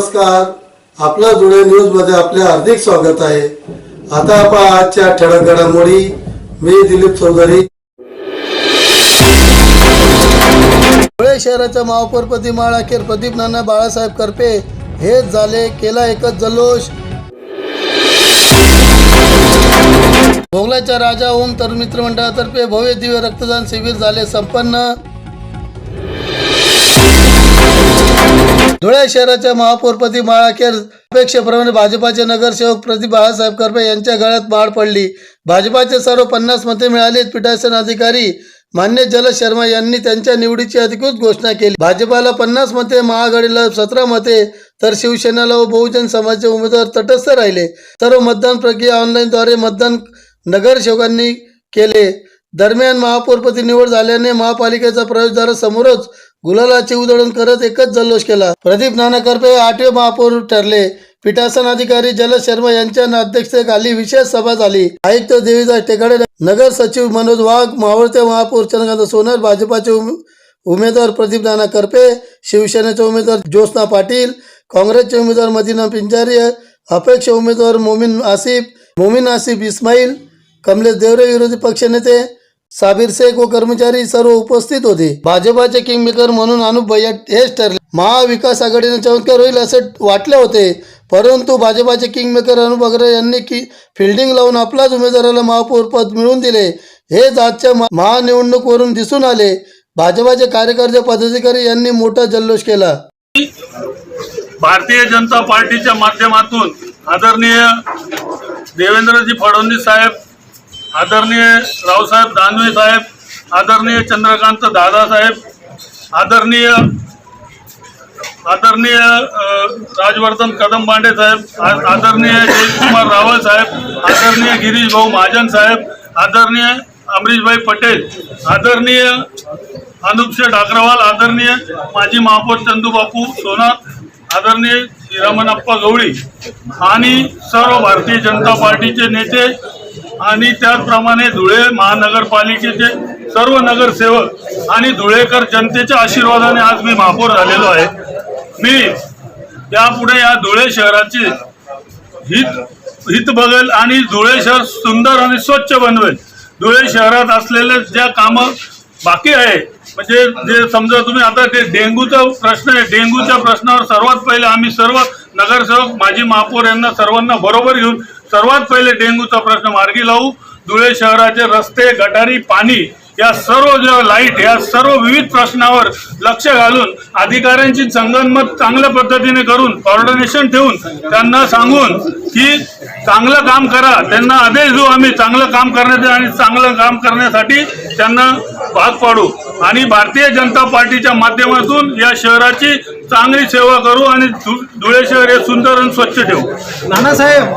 नमस्कार. आपला जुळे न्यूजमध्ये आपले हार्दिक स्वागत आहे. आता आपण आजच्या ठळक घडामोडी. मी दिलीप चौधरी. धुळे शहराच्या महापौरपदी माळाखेर प्रदीप नाना बाळासाहेब करपे. हेच झाले केला एकच जल्लोष. मोगलाच्या राजा ओम तरुण मित्र मंडळातर्फे भव्य दिव्य रक्तदान शिबिर झाले संपन्न. धुळे शहराच्या महापौरपदी माळाखेर अपेक्षेप्रमाणे भाजपाचे नगरसेवक प्रदीप बाळासाहेब करपे यांच्या गळ्यात माळ पडली. भाजपाचे सर्व पन्नास मते मिळाली पीठासन अधिकारी मान्य जल शर्मा यांनी त्यांच्या निवडीची अधिकृत घोषणा केली. भाजपाला पन्नास मते महाआघाडीला सतरा मते तर शिवसेनेला व बहुजन समाजचे उमेदवार तटस्थ राहिले. सर्व मतदान प्रक्रिया ऑनलाईनद्वारे मतदान नगरसेवकांनी केले. दरम्यान महापौरपदी निवड झाल्याने महापालिकेचा प्रवेशद्वारासमोरच गुलालाचे उधळण करत एकच जल्लोष केला. प्रदीप नाना करपे आठवे महापौर ठरले. पीठासन अधिकारी जलद शर्मा यांच्या अध्यक्षतेखाली विशेष सभा झाली. आयुक्त देवीदास टेकाडे नगर सचिव मनोज वाघ मावळते महापौर चंद्रकांत सोनर भाजपाचे उमेदवार प्रदीप नाना करपे शिवसेनेचे उमेदवार ज्योत्ना पाटील काँग्रेसचे उमेदवार मदिना पिंजारी अपेक्ष उमेदवार मोमीन आसिफ मोमीन आसिफ इस्माईल कमलेश देवरे विरोधी पक्षनेते साबीर शेख व कर्मचारी सर्व उपस्थित होते. भाजपाचे किंगमेकर म्हणून अनुप भैया हेच ठरले. महाविकास आघाडीने चमत्कार होईल असे वाटले होते. परंतु भाजपाचे किंगमेकर अनुप अग्रवाल यांनी की फिल्डिंग लावून आपलाच उमेदवाराला महापौर पद मिळवून दिले. हेच आजच्या महानिवडणूकवरून दिसून आले. भाजपाचे कार्यकर्ते पदाधिकारी यांनी मोठा जल्लोष केला. भारतीय जनता पार्टीच्या माध्यमातून आदरणीय देवेंद्रजी फडणवीस साहेब आदरणीय रावसाहेब दानवे साहेब आदरणीय चंद्रकांत दादासाहेब आदरणीय आदरणीय राजवर्धन कदम बांडे साहेब आदरणीय जयकुमार रावळ साहेब आदरणीय गिरीश भाऊ महाजन साहेब आदरणीय अमरीशभाई पटेल आदरणीय अनुप अग्रवाल आदरणीय माजी महापौर चंदूबापू सोनार आदरणीय रमणप्पा गवळी आणि सर्व भारतीय जनता पार्टीचे नेते आणि त्याचप्रमाणे धुळे महानगरपालिकेचे सर्व नगरसेवक आणि धुळेकर जनतेच्या आशीर्वादाने आज मी महापौर झालेलो आहे. मी त्यापुढे या धुळे शहराची हित हित बघेल आणि धुळे शहर सुंदर आणि स्वच्छ बनवेल. धुळे शहरात असलेले ज्या कामं बाकी आहे म्हणजे जे समजा तुम्ही आता ते डेंग्यूचा प्रश्न आहे डेंग्यूच्या प्रश्नावर सर्वात पहिले आम्ही सर्व नगरसेवक माजी महापौर यांना सर्वांना बरोबर घेऊन सर्वात पहिले डेंग्यूचा प्रश्न मार्गी लावू. धुळे शहराचे रस्ते गटारी पाणी या सर्व ज्या लाइट या सर्व विविध प्रश्नावर लक्ष घालून अधिकाऱ्यांची संगनमत चांगल्या पद्धतीने करून कॉर्डिनेशन ठेवून त्यांना सांगून की चांगलं काम करा. त्यांना आदेश देऊ आम्ही चांगलं काम करण्याचे आणि चांगलं काम करण्यासाठी त्यांना भाग पाडू. आणि भारतीय जनता पार्टीच्या माध्यमातून या शहराची चांगली सेवा करू आणि धुळे शहर हे सुंदर आणि स्वच्छ ठेवू. नानासाहेब!